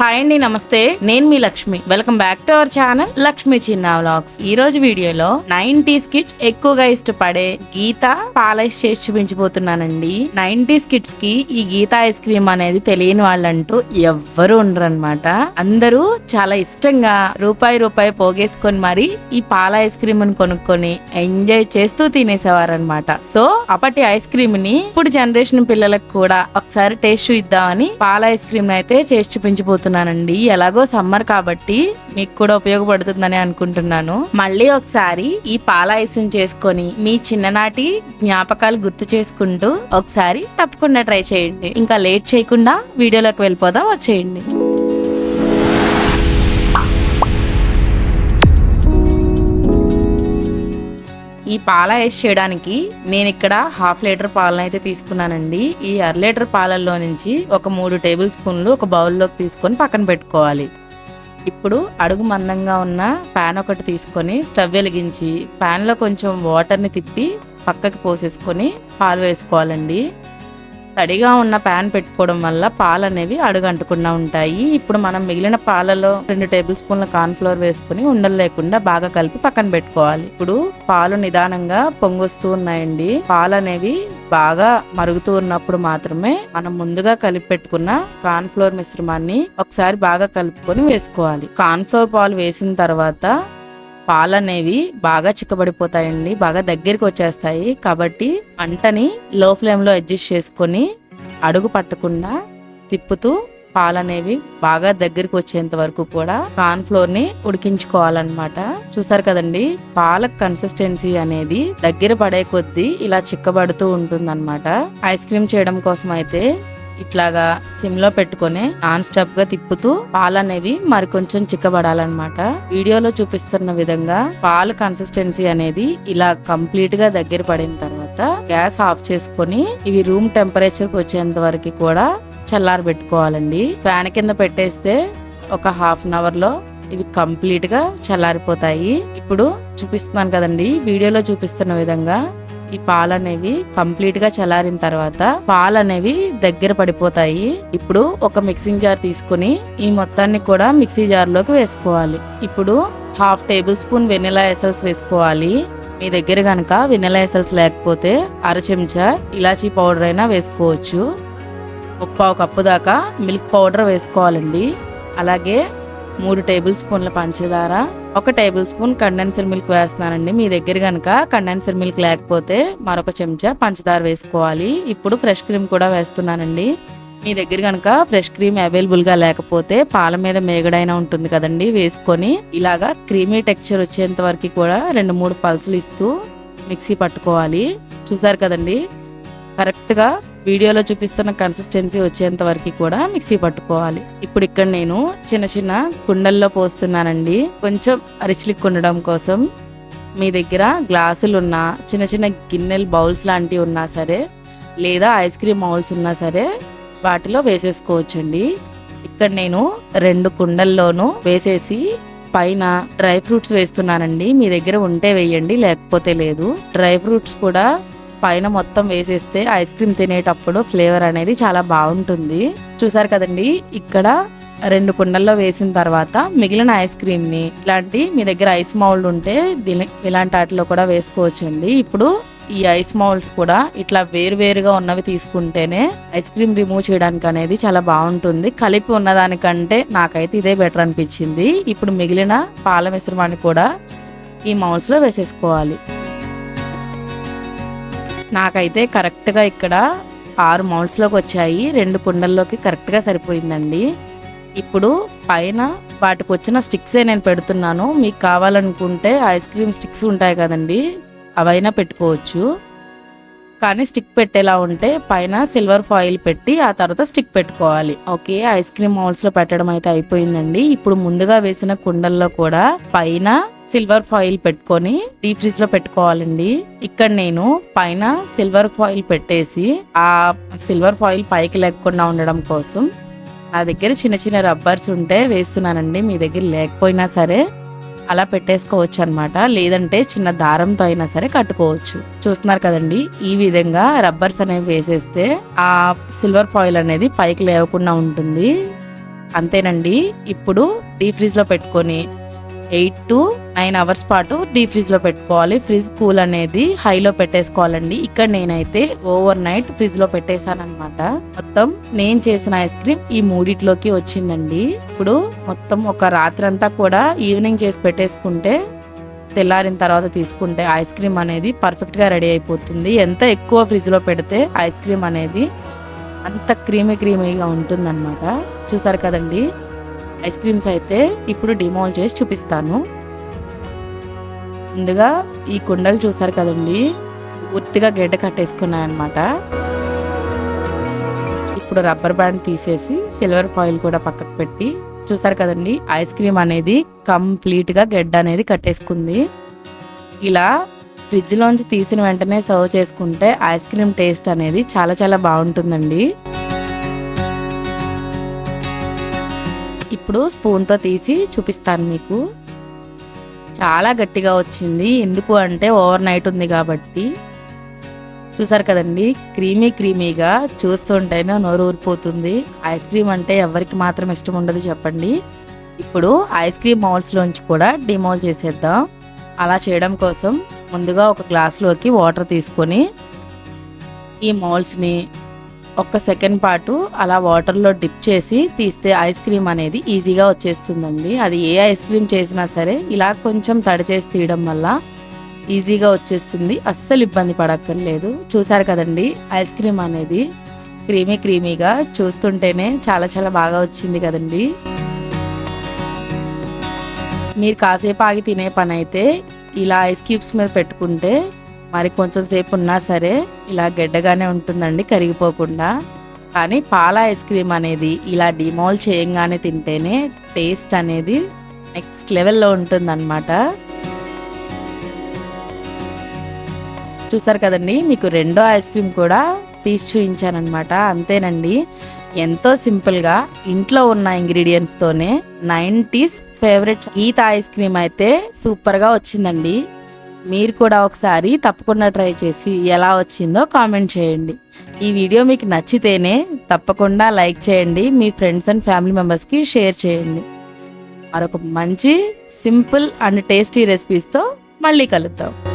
Hi అండి నమస్తే. నేను మీ Lakshmi. Welcome back to our channel Lakshmi చిన్న వ్లాగ్స్ ఈ రోజు వీడియోలో నైన్టీస్ కిడ్స్ ఎక్కువగా ఇష్టపడే గీత పాల ఐస్ చేసి చూపించబోతున్నానండి. నైన్టీస్ కిడ్స్కి ఈ గీత ఐస్ క్రీమ్ అనేది తెలియని వాళ్ళంటూ ఎవ్వరు ఉండరు అనమాట అందరూ చాలా ఇష్టంగా రూపాయి రూపాయి పోగేసుకొని మరి ఈ పాల ఐస్ క్రీమ్ని కొనుక్కొని ఎంజాయ్ చేస్తూ తినేసేవారు అనమాట సో అప్పటి ఐస్ క్రీమ్ని ఇప్పుడు జనరేషన్ పిల్లలకు కూడా ఒకసారి టేస్ట్ చూద్దామని పాల ఐస్ క్రీమ్ అయితే చేసి చేస్తున్నానండి. ఎలాగో సమ్మర్ కాబట్టి మీకు కూడా ఉపయోగపడుతుందని అనుకుంటున్నాను. మళ్ళీ ఒకసారి ఈ పాల చేసుకొని మీ చిన్ననాటి జ్ఞాపకాలు గుర్తు చేసుకుంటూ ఒకసారి తప్పకుండా ట్రై చేయండి. ఇంకా లేట్ చేయకుండా వీడియోలోకి వెళ్ళిపోదాం వచ్చేయండి. ఈ పాల ఐస్ చేయడానికి నేను ఇక్కడ హాఫ్ లీటర్ పాలను అయితే తీసుకున్నానండి. ఈ అర లీటర్ పాలల్లో నుంచి ఒక మూడు టేబుల్ స్పూన్లు ఒక బౌల్లోకి తీసుకొని పక్కన పెట్టుకోవాలి. ఇప్పుడు అడుగు మందంగా ఉన్న ప్యాన్ ఒకటి తీసుకొని స్టవ్ వెలిగించి ప్యాన్లో కొంచెం వాటర్ని తిప్పి పక్కకి పోసేసుకొని పాలు వేసుకోవాలండి. తడిగా ఉన్న ప్యాన్ పెట్టుకోవడం వల్ల పాలు అనేవి అడుగంటకుండా ఉంటాయి. ఇప్పుడు మనం మిగిలిన పాలలో రెండు టేబుల్ స్పూన్ల కార్న్ఫ్లోర్ వేసుకుని ఉండలు లేకుండా బాగా కలిపి పక్కన పెట్టుకోవాలి. ఇప్పుడు పాలు నిదానంగా పొంగొస్తూ ఉన్నాయండి. పాలు అనేవి బాగా మరుగుతూ ఉన్నప్పుడు మాత్రమే మనం ముందుగా కలిపి పెట్టుకున్న కార్న్ఫ్లోర్ మిశ్రమాన్ని ఒకసారి బాగా కలుపుకొని వేసుకోవాలి. కార్న్ఫ్లోర్ పాలు వేసిన తర్వాత పాలు అనేవి బాగా చిక్కబడిపోతాయండి బాగా దగ్గరికి వచ్చేస్తాయి. కాబట్టి మంటని లో ఫ్లేమ్లో అడ్జస్ట్ చేసుకొని అడుగు పట్టకుండా తిప్పుతూ పాలు అనేవి బాగా దగ్గరికి వచ్చేంత వరకు కూడా కార్న్ ఫ్లోర్ని ఉడికించుకోవాలన్నమాట. చూసారు కదండి పాల కన్సిస్టెన్సీ అనేది దగ్గర పడే కొద్దీ ఇలా చిక్కబడుతూ ఉంటుందన్నమాట. ఐస్ క్రీమ్ చేయడం కోసం అయితే ఇట్లాగా సిమ్లో పెట్టుకొని నాన్ స్టాప్గా తిప్పుతూ పాలు అనేవి మరి కొంచెం చిక్కబడాలన్నమాట. వీడియోలో చూపిస్తున్న విధంగా పాలు కన్సిస్టెన్సీ అనేది ఇలా కంప్లీట్గా దగ్గర పడిన తర్వాత గ్యాస్ ఆఫ్ చేసుకొని ఇవి రూమ్ టెంపరేచర్కి వచ్చేంత వరకు కూడా చల్లారి పెట్టుకోవాలండి. ఫ్యాన్ కింద పెట్టేస్తే ఒక హాఫ్ అన్ అవర్లో ఇవి కంప్లీట్గా చల్లారిపోతాయి. ఇప్పుడు చూపిస్తున్నాను కదండి వీడియోలో చూపిస్తున్న విధంగా ఈ పాలు అనేవి కంప్లీట్గా చల్లారిన తర్వాత పాలు అనేవి దగ్గర పడిపోతాయి. ఇప్పుడు ఒక మిక్సింగ్ జార్ తీసుకుని ఈ మొత్తాన్ని కూడా మిక్సీ జార్లోకి వేసుకోవాలి. ఇప్పుడు half tablespoon vanilla essence వేసుకోవాలి. మీ దగ్గర గనక వెనిలా ఎసల్స్ లేకపోతే అర చెంచా ఇలాచీ పౌడర్ అయినా వేసుకోవచ్చు. ముప్పావు కప్పు దాకా మిల్క్ పౌడర్ వేసుకోవాలండి. అలాగే మూడు టేబుల్ స్పూన్ల పంచదార ఒక టేబుల్ స్పూన్ కండెన్సర్ మిల్క్ వేస్తున్నానండి. మీ దగ్గర కనుక కండెన్సర్ మిల్క్ లేకపోతే మరొక చెంచా పంచదార వేసుకోవాలి. ఇప్పుడు ఫ్రెష్ క్రీమ్ కూడా వేస్తున్నానండి. మీ దగ్గర కనుక ఫ్రెష్ క్రీమ్ అవైలబుల్గా లేకపోతే పాల మీద మేగడైనా ఉంటుంది కదండి వేసుకొని ఇలాగా క్రీమీ టెక్స్చర్ వచ్చేంత వరకు కూడా రెండు మూడు పల్సులు ఇస్తూ మిక్సీ పట్టుకోవాలి. చూసారు కదండి? కరెక్ట్గా వీడియోలో చూపిస్తున్న కన్సిస్టెన్సీ వచ్చేంత వరకు కూడా మిక్సీ పట్టుకోవాలి. ఇప్పుడు ఇక్కడ నేను చిన్న చిన్న కుండల్లో పోస్తున్నానండి. కొంచెం అరిచిలిక్ ఉండడం కోసం మీ దగ్గర గ్లాసులు ఉన్నా చిన్న చిన్న గిన్నెలు బౌల్స్ లాంటివి ఉన్నా సరే లేదా ఐస్ క్రీమ్ బౌల్స్ ఉన్నా సరే వాటిలో వేసేసుకోవచ్చండి. ఇక్కడ నేను రెండు కుండల్లోనూ వేసేసి పైన డ్రై ఫ్రూట్స్ వేస్తున్నానండి. మీ దగ్గర ఉంటే వేయండి లేకపోతే లేదు. డ్రై ఫ్రూట్స్ కూడా పైన మొత్తం వేసేస్తే ఐస్ క్రీమ్ తినేటప్పుడు ఫ్లేవర్ అనేది చాలా బాగుంటుంది. చూసారు కదండి ఇక్కడ రెండు కుండల్లో వేసిన తర్వాత మిగిలిన ఐస్ క్రీమ్ని ఇలాంటి మీ దగ్గర ఐస్ మౌల్డ్ ఉంటే దీని- ఇలాంటి వాటిలో కూడా వేసుకోవచ్చండి. ఇప్పుడు ఈ ఐస్ మౌల్డ్స్ కూడా ఇట్లా వేరువేరుగా ఉన్నవి తీసుకుంటేనే ఐస్ క్రీమ్ రిమూవ్ చేయడానికి అనేది చాలా బాగుంటుంది. కలిపి ఉన్నదానికంటే నాకైతే ఇదే బెటర్ అనిపించింది. ఇప్పుడు మిగిలిన పాల మిశ్రమాన్ని కూడా ఈ మౌల్డ్స్లో వేసేసుకోవాలి. నాకైతే కరెక్ట్గా ఇక్కడ ఆరు మౌల్స్లోకి వచ్చాయి. రెండు కుండల్లోకి కరెక్ట్గా సరిపోయిందండి. ఇప్పుడు పైన వాటికి వచ్చిన స్టిక్సే నేను పెడుతున్నాను. మీకు కావాలనుకుంటే ఐస్ క్రీమ్ స్టిక్స్ ఉంటాయి కదండి అవైనా పెట్టుకోవచ్చు. కానీ స్టిక్ పెట్టేలా ఉంటే పైన సిల్వర్ ఫాయిల్ పెట్టి ఆ తర్వాత స్టిక్ పెట్టుకోవాలి. ఓకే ఐస్ క్రీమ్ మౌల్డ్స్లో పెట్టడం అయితే అయిపోయిందండి. ఇప్పుడు ముందుగా వేసిన కుండల్లో కూడా పైన సిల్వర్ ఫాయిల్ పెట్టుకొని డీప్ ఫ్రిజ్లో పెట్టుకోవాలండి. ఇక్కడ నేను పైన సిల్వర్ ఫాయిల్ పెట్టేసి ఆ సిల్వర్ ఫాయిల్ పైకి లేకుండా ఉండడం కోసం నా దగ్గర చిన్న చిన్న రబ్బర్స్ ఉంటే వేస్తున్నానండి. మీ దగ్గర లేకపోయినా సరే అలా పెట్టేసుకోవచ్చు అనమాట లేదంటే చిన్న దారంతో అయినా సరే కట్టుకోవచ్చు. చూస్తున్నారు కదండి ఈ విధంగా రబ్బర్స్ అనేవి వేసేస్తే ఆ సిల్వర్ ఫాయిల్ అనేది పైకి లేవకుండా ఉంటుంది. అంతేనండి ఇప్పుడు డీప్ ఫ్రిడ్జ్లో పెట్టుకొని ఎయిట్ టు నైన్ అవర్స్ పాటు డీప్ ఫ్రిడ్జ్లో పెట్టుకోవాలి. ఫ్రిడ్జ్ కూల్ అనేది హైలో పెట్టేసుకోవాలండి. ఇక్కడ నేనైతే ఓవర్ నైట్ ఫ్రిడ్జ్లో పెట్టేశాను అనమాట మొత్తం నేను చేసిన ఐస్ క్రీమ్ ఈ మూడిట్లోకి వచ్చిందండి. ఇప్పుడు మొత్తం ఒక రాత్రి అంతా కూడా ఈవినింగ్ చేసి పెట్టేసుకుంటే తెల్లారిన తర్వాత తీసుకుంటే ఐస్ క్రీమ్ అనేది పర్ఫెక్ట్గా రెడీ అయిపోతుంది. ఎంత ఎక్కువ ఫ్రిడ్జ్లో పెడితే ఐస్ క్రీమ్ అనేది అంత క్రీమీ క్రీమీగా ఉంటుందన్నమాట. చూసారు కదండి? ఐస్ క్రీమ్స్ అయితే ఇప్పుడు డిమాల్ చేసి చూపిస్తాను. ముందుగా ఈ కుండలు చూసారు కదండి? పూర్తిగా గడ్డ కట్టేసుకున్నాయన్నమాట ఇప్పుడు రబ్బర్ బ్యాండ్ తీసేసి సిల్వర్ ఫాయిల్ కూడా పక్కకు పెట్టి చూసారు కదండి? ఐస్ క్రీమ్ అనేది కంప్లీట్గా గడ్డ అనేది కట్టేసుకుంది. ఇలా ఫ్రిడ్జ్లోంచి తీసిన వెంటనే సర్వ్ చేసుకుంటే ఐస్ క్రీమ్ టేస్ట్ అనేది చాలా చాలా బాగుంటుందండి. ఇప్పుడు స్పూన్తో తీసి చూపిస్తాను మీకు. చాలా గట్టిగా వచ్చింది. ఎందుకు అంటే ఓవర్ నైట్ ఉంది కాబట్టి. చూసారు కదండి క్రీమీ క్రీమీగా చూస్తుంటేనే నోరు ఊరిపోతుంది. ఐస్ క్రీమ్ అంటే ఎవరికి మాత్రం ఇష్టం ఉండదు చెప్పండి. ఇప్పుడు ఐస్ క్రీమ్ మౌల్స్లోంచి కూడా డిమోల్ చేసేద్దాం. అలా చేయడం కోసం ముందుగా ఒక గ్లాస్లోకి వాటర్ తీసుకొని ఈ మౌల్స్ని ఒక్క సెకండ్ పాటు అలా వాటర్లో డిప్ చేసి తీస్తే ఐస్ క్రీమ్ అనేది ఈజీగా వచ్చేస్తుందండి. అది ఏ ఐస్ క్రీమ్ చేసినా సరే ఇలా కొంచెం తడిచేసి తీయడం వల్ల ఈజీగా వచ్చేస్తుంది. అస్సలు ఇబ్బంది పడక్కర్లేదు. చూసారు కదండి ఐస్ క్రీమ్ అనేది క్రీమీ క్రీమీగా చూస్తుంటేనే చాలా చాలా బాగా వచ్చింది కదండి. మీరు కాసేపు ఆగి తినే పని అయితే ఇలా ఐస్ క్యూబ్స్ మీద పెట్టుకుంటే మరి కొంచెం సేపు ఉన్నా సరే ఇలా గడ్డగానే ఉంటుందండి కరిగిపోకుండా. కానీ పాల ఐస్ క్రీమ్ అనేది ఇలా డిమాల్ చేయంగానే తింటేనే టేస్ట్ అనేది నెక్స్ట్ లెవెల్లో ఉంటుందన్నమాట. చూసారు కదండి మీకు రెండో ఐస్ క్రీమ్ కూడా తీసి చూపించానమాట అంతేనండి ఎంతో సింపుల్గా ఇంట్లో ఉన్న ఇంగ్రీడియంట్స్తోనే నైంటీస్ ఫేవరెట్ గీత ఐస్ క్రీమ్ అయితే సూపర్గా వచ్చిందండి. మీరు కూడా ఒకసారి తప్పకుండా ట్రై చేసి ఎలా వచ్చిందో కామెంట్ చేయండి. ఈ వీడియో మీకు నచ్చితేనే తప్పకుండా లైక్ చేయండి మీ ఫ్రెండ్స్ అండ్ ఫ్యామిలీ మెంబర్స్కి షేర్ చేయండి. మరొక మంచి సింపుల్ అండ్ టేస్టీ రెసిపీస్తో మళ్ళీ కలుద్దాం.